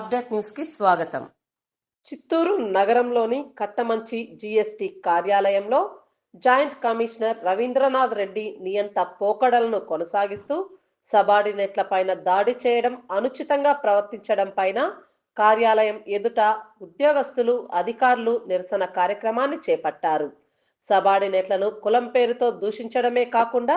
Update న్యూస్కి స్వాగతం. చిత్తూరు నగరంలోని కట్టమంచి జీఎస్టీ కార్యాలయంలో జాయింట్ కమిషనర్ రవీంద్రనాథ్ రెడ్డి నియంత పోకడలను కొనసాగిస్తూ సబార్డినేట్ల పైన దాడి చేయడం అనుచితంగా ప్రవర్తించడం పైన కార్యాలయం ఎదుట ఉద్యోగస్తులు అధికారులు నిరసన కార్యక్రమాన్ని చేపట్టారు. సబార్డినేట్లను కులం పేరుతో దూషించడమే కాకుండా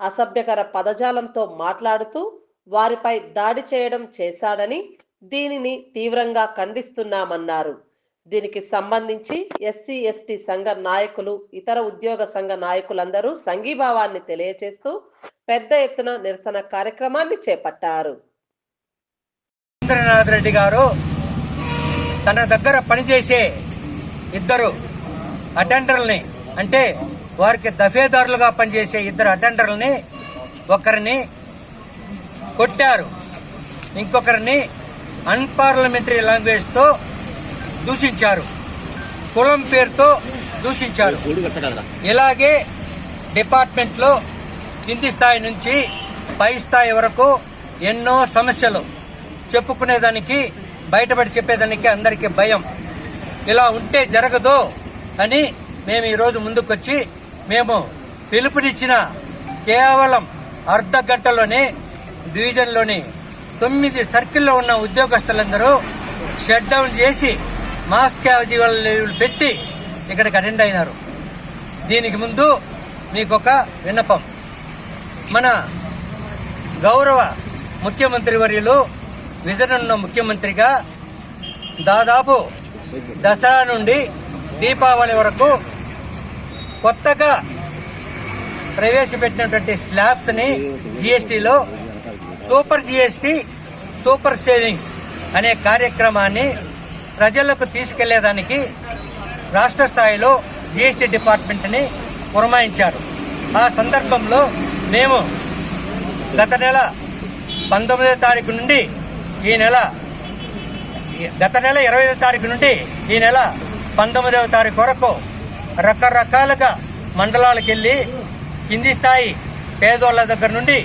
అసభ్యకర పదజాలంతో మాట్లాడుతూ వారిపై దాడి చేయడం చేశాడని దీనిని తీవ్రంగా ఖండిస్తున్నామన్నారు. దీనికి సంబంధించి ఎస్సీ ఎస్టీ సంఘ నాయకులు ఇతర ఉద్యోగ సంఘ నాయకులందరూ సంఘీభావాన్ని తెలియజేస్తూ పెద్ద ఎత్తున నిరసన కార్యక్రమాన్ని చేపట్టారు. రవీంద్రనాథ్ రెడ్డి గారు తన దగ్గర పనిచేసే ఇద్దరు అటెండర్లని అంటే వారికి దఫేదారులుగా పనిచేసే ఇద్దరు అటెండర్లని ఒకరిని కొట్టారు. ఇంకొకరిని అన్పార్లమెంటరీ లాంగ్వేజ్తో దూషించారు. కులం పేరుతో దూషించారు. ఇలాగే డిపార్ట్మెంట్లో కింది స్థాయి నుంచి పై స్థాయి వరకు ఎన్నో సమస్యలు చెప్పుకునేదానికి బయటపడి చెప్పేదానికి అందరికీ భయం. ఇలా ఉంటే జరగదు అని మేము ఈరోజు ముందుకొచ్చి మేము పిలుపునిచ్చిన కేవలం అర్ధ గంటలోనే డివిజన్లోని తొమ్మిది సర్కిల్లో ఉన్న ఉద్యోగస్తులందరూ షట్ డౌన్ చేసి మాస్ క్యాజువల్ పెట్టి ఇక్కడికి అటెండ్ అయినారు. దీనికి ముందు మీకు ఒక విన్నపం. మన గౌరవ ముఖ్యమంత్రి వర్యులు విజనున్న ముఖ్యమంత్రిగా దాదాపు దసరా నుండి దీపావళి వరకు కొత్తగా ప్రవేశపెట్టినటువంటి స్లాబ్స్ని జిఎస్టీలో సూపర్ జిఎస్టి సూపర్ సేవింగ్స్ అనే కార్యక్రమాన్ని ప్రజలకు తీసుకెళ్ళేదానికి రాష్ట్ర స్థాయిలో జిఎస్టీ డిపార్ట్మెంట్ని పురమాయించారు. ఆ సందర్భంలో మేము గత నెల పంతొమ్మిదో తారీఖు నుండి ఈ నెల గత నెల ఇరవైదో తారీఖు నుండి ఈ నెల పంతొమ్మిదవ తారీఖు వరకు రకరకాలుగా మండలాలకు వెళ్ళి కింది స్థాయి పేదోళ్ళ దగ్గర నుండి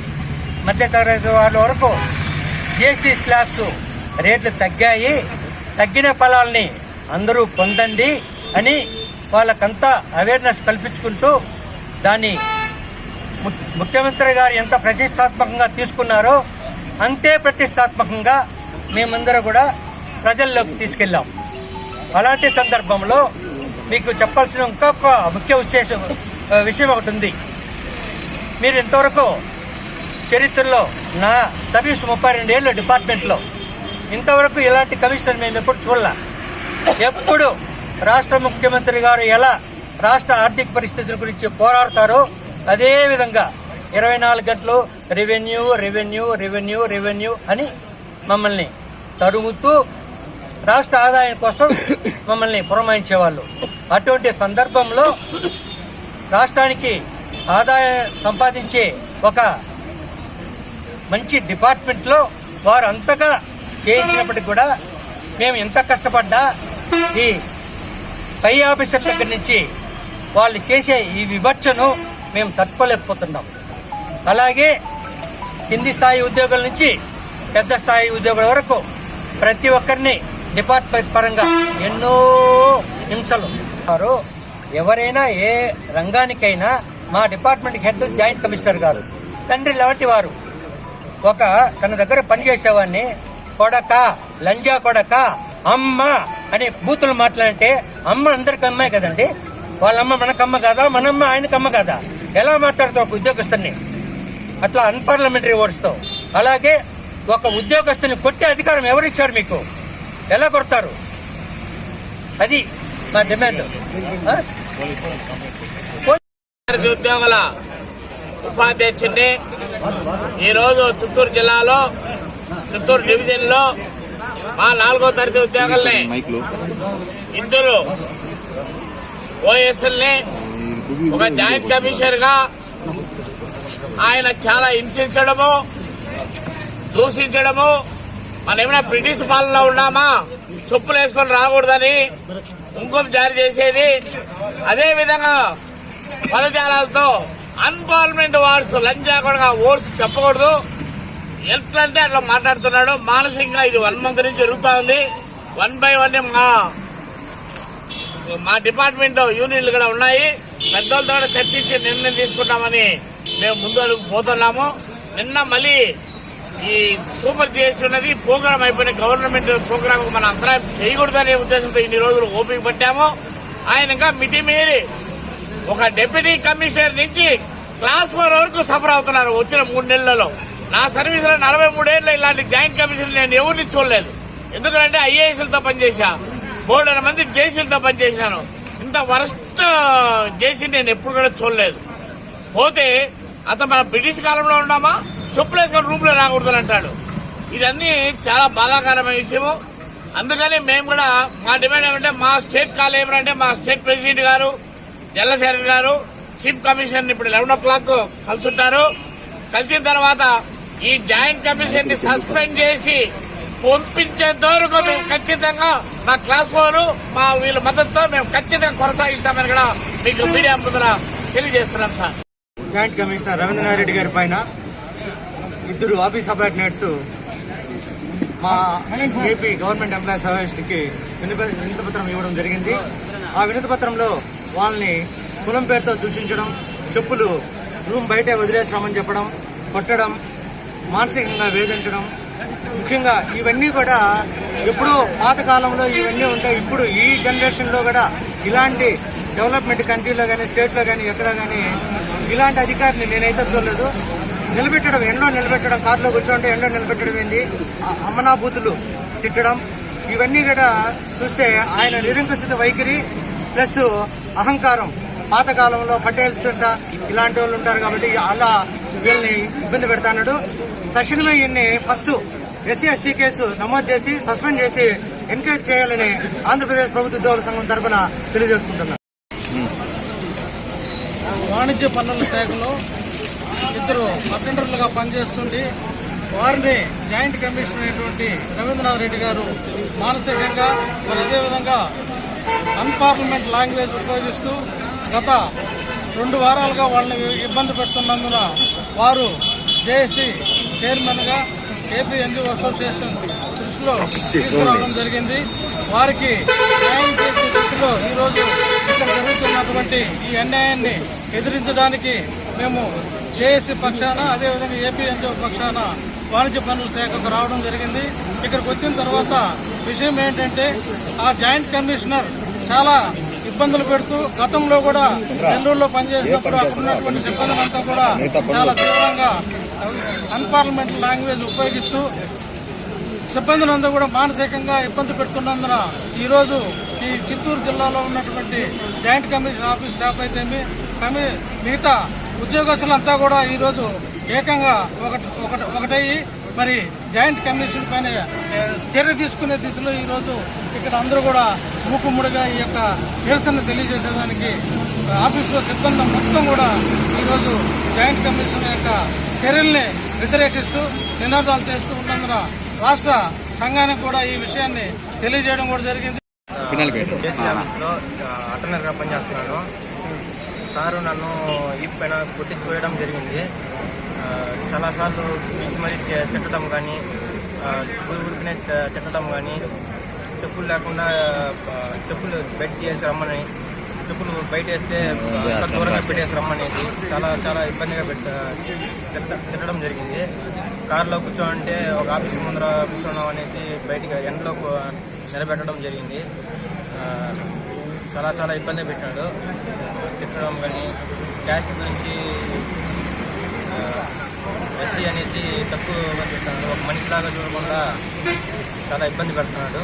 మధ్యతరగతి వాళ్ళ వరకు జిఎస్టీ స్లాబ్స్ రేట్లు తగ్గాయి. తగ్గిన ఫలాల్ని అందరూ పొందండి అని వాళ్ళకంతా అవేర్నెస్ కల్పించుకుంటూ దాన్ని ము- ముఖ్యమంత్రి గారు ఎంత ప్రతిష్టాత్మకంగా తీసుకున్నారో అంతే ప్రతిష్టాత్మకంగా మేమందరం కూడా ప్రజల్లోకి తీసుకెళ్ళాం. అలాంటి సందర్భంలో మీకు చెప్పాల్సిన ఇంకొక ముఖ్య విశేషం విషయం ఒకటి ఉంది. మీరు ఇంతవరకు చరిత్రలో నా సర్వీస్ ముప్పై రెండేళ్ళు డిపార్ట్మెంట్లో ఇంతవరకు ఇలాంటి కమిషనర్ మేము ఎప్పుడు చూడలే. ఎప్పుడు రాష్ట్ర ముఖ్యమంత్రి గారు ఎలా రాష్ట్ర ఆర్థిక పరిస్థితుల గురించి పోరాడతారో అదేవిధంగా ఇరవై నాలుగు గంటలు రెవెన్యూ రెవెన్యూ రెవెన్యూ రెవెన్యూ అని మమ్మల్ని తరుముతూ రాష్ట్ర ఆదాయం కోసం మమ్మల్ని పురమాయించేవాళ్ళు. అటువంటి సందర్భంలో రాష్ట్రానికి ఆదాయం సంపాదించే ఒక మంచి డిపార్ట్మెంట్లో వారు అంతగా చేయించినప్పటికీ కూడా మేము ఎంత కష్టపడ్డా ఈ పై ఆఫీసర్ దగ్గర నుంచి వాళ్ళు చేసే ఈ వివక్షను మేము తట్టుకోలేకపోతున్నాం. అలాగే కింది స్థాయి ఉద్యోగుల నుంచి పెద్ద స్థాయి ఉద్యోగుల వరకు ప్రతి ఒక్కరిని డిపార్ట్మెంట్ పరంగా ఎన్నో హింసలు వారు. ఎవరైనా ఏ రంగానికైనా మా డిపార్ట్మెంట్ హెడ్ జాయింట్ కమిషనర్ గారు తండ్రి లాంటి వారు ఒక తన దగ్గర పనిచేసేవాడిని కొడక లంజా కొడక అమ్మ అని బూతులు మాట్లాడితే అమ్మ అందరికి అమ్మాయి కదండి? వాళ్ళమ్మ మనకమ్మ కాదా? మనమ్మ ఆయనకమ్మ కాదా? ఎలా మాట్లాడతావు ఒక ఉద్యోగస్తుని? అట్లా అన్పార్లమెంటరీ వర్డ్స్తో అలాగే ఒక ఉద్యోగస్తుని కొట్టే అధికారం ఎవరిచ్చారు మీకు? ఎలా కొడతారు? అది మా డిమాండ్. ఆ? ఉపాధి ఉద్యోగుల ఉపాధ్యక్షుడిని ఈరోజు చిత్తూరు జిల్లాలో చిత్తూరు డివిజన్లో మా నాలుగో తరగతి ఉద్యోగుల్ని ఇద్దరు ఓఎస్ఎల్ని ఒక జాయింట్ కమిషనర్గా ఆయన చాలా హింసించడము దూషించడము మనం ఏమైనా బ్రిటిష్ పాలనలో ఉన్నామా? చెప్పులు వేసుకొని రాకూడదని కుంకుమ జారీ చేసేది. అదే విధంగా పదజాలాలతో అన్పార్లమెంట్ వార్స్ లంచా కూడా ఓట్స్ చెప్పకూడదు. ఎట్లంటే అట్లా మాట్లాడుతున్నాడు. మానసికంగా ఇది వన్ మంత్ నుంచి జరుగుతూ ఉంది. వన్ బై వన్ మా మా డిపార్ట్మెంట్ యూనియన్లు కూడా ఉన్నాయి. పెద్దలతో కూడా చర్చించి నిర్ణయం తీసుకుంటామని మేము ముందు పోతున్నాము. నిన్న మళ్ళీ ఈ సూపర్ జిఎస్టీ ఉన్నది ప్రోగ్రామ్ అయిపోయిన గవర్నమెంట్ ప్రోగ్రామ్ మనం అంతరాయం చేయకూడదనే ఉద్దేశంతో ఇన్ని రోజులు ఓపిక పట్టాము. ఆయన ఇంకా మితిమీరి ఒక డిప్యూటీ కమిషనర్ నుంచి క్లాస్ ఫోర్ వరకు సఫర్ అవుతున్నారు వచ్చిన మూడు నెలలలో. నా సర్వీస్లో నలభై మూడేళ్ళ ఇలాంటి జాయింట్ కమిషన్ నేను ఎవరిని చూడలేదు. ఎందుకంటే ఐఏఎస్లతో పనిచేశా. బోర్డు మంది జేసీలతో పనిచేశాను. ఇంత వరస్ట్ జేసీ నేను ఎప్పుడు కూడా చూడలేదు. పోతే అతను మన బ్రిటిష్ కాలంలో ఉన్నామా? చెప్పులు వేసుకొని రూమ్లో రాకూడదని అంటాడు ఇదన్నీ చాలా బాధాకరమైన విషయము. అందుకని మేము కూడా మా డిమాండ్ ఏమంటే మా స్టేట్ కాలేమంటే మా స్టేట్ ప్రెసిడెంట్ గారు జల్లశేఖర్ గారు చీఫ్ కమిషన్ ఇప్పుడు లెవెన్ ఓ క్లాక్ కలుసుంటారు. కలిసిన తర్వాత ఈ జాయింట్ కమిషన్ని సస్పెండ్ చేసి పంపించేంత వరకు మేము ఖచ్చితంగా మా క్లాస్ ఫోర్ మా వీళ్ళ మద్దతుతో మేము ఖచ్చితంగా కొనసాగిస్తామని కూడా మీకు మీడియా ముందర తెలియజేస్తున్నాం sir. Joint commissioner Ravindranath Reddy గారి పైన ఇద్దరు ఆఫీస్ సబార్డినేట్స్ మా ఏపీ గవర్నమెంట్ ఎంప్లాయీస్ అసోసియేషన్కి వినతి పత్రం ఇవ్వడం జరిగింది. ఆ వినతి పత్రంలో వాళ్ళని కులం పేరుతో దూషించడం చెప్పులు రూమ్ బయటే వదిలేసినామని చెప్పడం కొట్టడం మానసికంగా వేధించడం. ముఖ్యంగా ఇవన్నీ కూడా ఎప్పుడో పాతకాలంలో ఇవన్నీ ఉంటాయి. ఇప్పుడు ఈ జనరేషన్లో కూడా ఇలాంటి డెవలప్మెంట్ కంట్రీలో కానీ స్టేట్లో కానీ ఎక్కడ కానీ ఇలాంటి అధికారిని నేనైతే చూడలేదు. నిలబెట్టడం ఎండో నిలబెట్టడం కారులో కూర్చోంటే ఎండో నిలబెట్టడం ఏంది? అ- అమ్మనా బూతులు తిట్టడం. ఇవన్నీ కూడా చూస్తే ఆయన నిరంకుశిత వైఖరి ప్లస్ అహంకారం. పాతకాలంలో పటేల్స్ అంట ఇలాంటి వాళ్ళు ఉంటారు కాబట్టి అలా వీళ్ళని ఇబ్బంది పెడతాడు తక్షణమే ఈయన్ని ఫస్ట్ ఎస్సీ ఎస్టీ కేసు నమోదు చేసి సస్పెండ్ చేసి ఎంక్వైరీ చేయాలని ఆంధ్రప్రదేశ్ ప్రభుత్వ ఉద్యోగుల సంఘం తరఫున తెలియజేసుకుంటున్నాను. వాణిజ్య పన్నుల శాఖలో ఇద్దరు అటెండర్లుగా పనిచేస్తుండి వారిని జాయింట్ కమిషనర్ అయినటువంటి రవీంద్రనాథ్ రెడ్డి గారు మానసికంగా మరి అదేవిధంగా అన్పార్లమెంట్ లాంగ్వేజ్ ఉపయోగిస్తూ గత రెండు వారాలుగా వాళ్ళని ఇబ్బంది పెడుతున్నందున వారు జేఏసీ చైర్మన్గా ఏపీ ఎన్జిఓ అసోసియేషన్ దృష్టిలో తీసుకురావడం జరిగింది. వారికి న్యాయం చేసే దృష్టిలో ఈరోజు ఇక్కడ జరుగుతున్నటువంటి ఈ అన్యాయాన్ని ఎదిరించడానికి మేము జేఏసీ పక్షాన అదేవిధంగా ఏపీ ఎన్జిఓ పక్షాన వాణిజ్య పనుల శాఖకు రావడం జరిగింది. ఇక్కడికి వచ్చిన తర్వాత విషయం ఏంటంటే ఆ జాయింట్ కమిషనర్ చాలా ఇబ్బందులు పెడుతూ గతంలో కూడా నెల్లూరులో పనిచేసినప్పుడు అక్కడ ఉన్నటువంటి సిబ్బంది అంతా కూడా చాలా తీవ్రంగా అన్పార్లమెంట్ లాంగ్వేజ్ ఉపయోగిస్తూ సిబ్బందులందరూ కూడా మానసికంగా ఇబ్బంది పెడుతున్నందున ఈరోజు ఈ చిత్తూరు జిల్లాలో ఉన్నటువంటి జాయింట్ కమిషన్ ఆఫీస్ స్టాఫ్ అయితేమి కమి మిగతా ఉద్యోగస్తులంతా కూడా ఈరోజు ఏకంగా ఒకటి ఒకటి ఒకటయ్యి మరి జాయింట్ కమిషన్ పైన చర్య తీసుకునే దిశలో ఈరోజు ఇక్కడ అందరూ కూడా మూకుమ్మడిగా ఈ యొక్క నిరసన తెలియజేసేదానికి ఆఫీసులో సిబ్బంది మొత్తం కూడా ఈరోజు జాయింట్ కమిషన్ యొక్క చర్యల్ని వ్యతిరేకిస్తూ నినాదాలు చేస్తూ ఉన్నందున రాష్ట్ర సంఘానికి కూడా ఈ విషయాన్ని తెలియజేయడం కూడా జరిగింది. అటెండర్గా పనిచేస్తున్నాను సారు నన్ను ఈ పైన కొట్టి తోయడం జరిగింది. చాలాసార్లు పిలిచి మరీ తిట్టడం కానీ ఊరి ఊరికినే తిట్టడం కానీ చెప్పులు లేకుండా చెప్పులు బయట తీసి రమ్మని చెప్పులు బయట వేస్తే దూరంగా పెట్టేసి రమ్మనేది చాలా చాలా ఇబ్బందిగా పెట్ట తిట్ట- తిట్టడం జరిగింది. కారులో కూర్చోమంటే ఒక ఆఫీస్ ముందర కూర్చున్నాం అనేసి బయటికి ఎండలో నిలబెట్టడం జరిగింది. చాలా చాలా ఇబ్బంది పెట్టాడు. తిట్టడం కానీ క్యాస్ట్ గురించి ఎస్సీ అనేసి తక్కువ చేస్తున్నాడు ఒక మనిషిలాగా చూడకుండా చాలా ఇబ్బంది పెడుతున్నాడు.